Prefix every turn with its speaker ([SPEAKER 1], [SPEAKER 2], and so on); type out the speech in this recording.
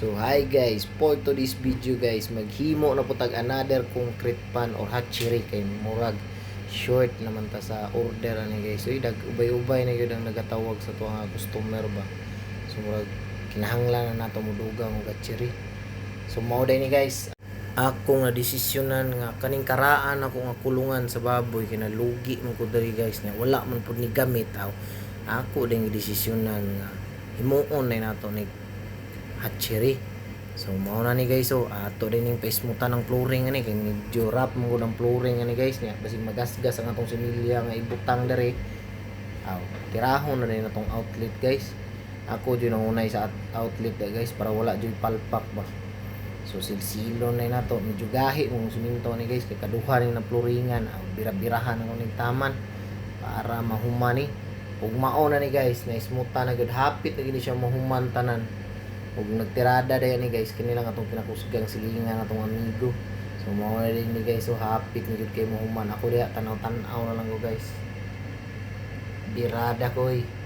[SPEAKER 1] So hi guys, for today's video guys, maghimo na po tag another concrete pan or hatchery kay murag short naman ta sa order ani guys. So dag ubay-ubay na gyud ang nagatawag sa tuwa customer ba. So murag kinahanglan na nato muduga ang hatchery. So mao ni guys, ako nga desisyonan nga kaning karaan ako nga kulungan sa baboy kinalugi man ko diri guys nga wala man pud ni gamit aw. Ako din desisyonan nga himuon na nato ni hatchery. So mao na ni guys so ato din yung paismutan ng flooring ani kay medyo rap mo ng flooring ani guys niya basig magasgas ang atong similya nga ibutang diri. Aw, tirahon na din atong outlet guys. Ako jud ang unay sa out- outlet da, guys para wala jud palpak ba. So silsilo na nato medyo gahi mong siminto ni guys kay kaduha ni na flooringan aw bira-birahan ako ning taman para mahuman ni ug mao na ni guys na ismuta na gud hapit na gini siya mahuman tanan ug nagtirada dayon ni guys kini lang atong pinakusgang silingan atong amigo. So mao na ni guys so hapit ni gud kay mahuman ako diha tanaw-tanaw na lang ko guys. Birada ko eh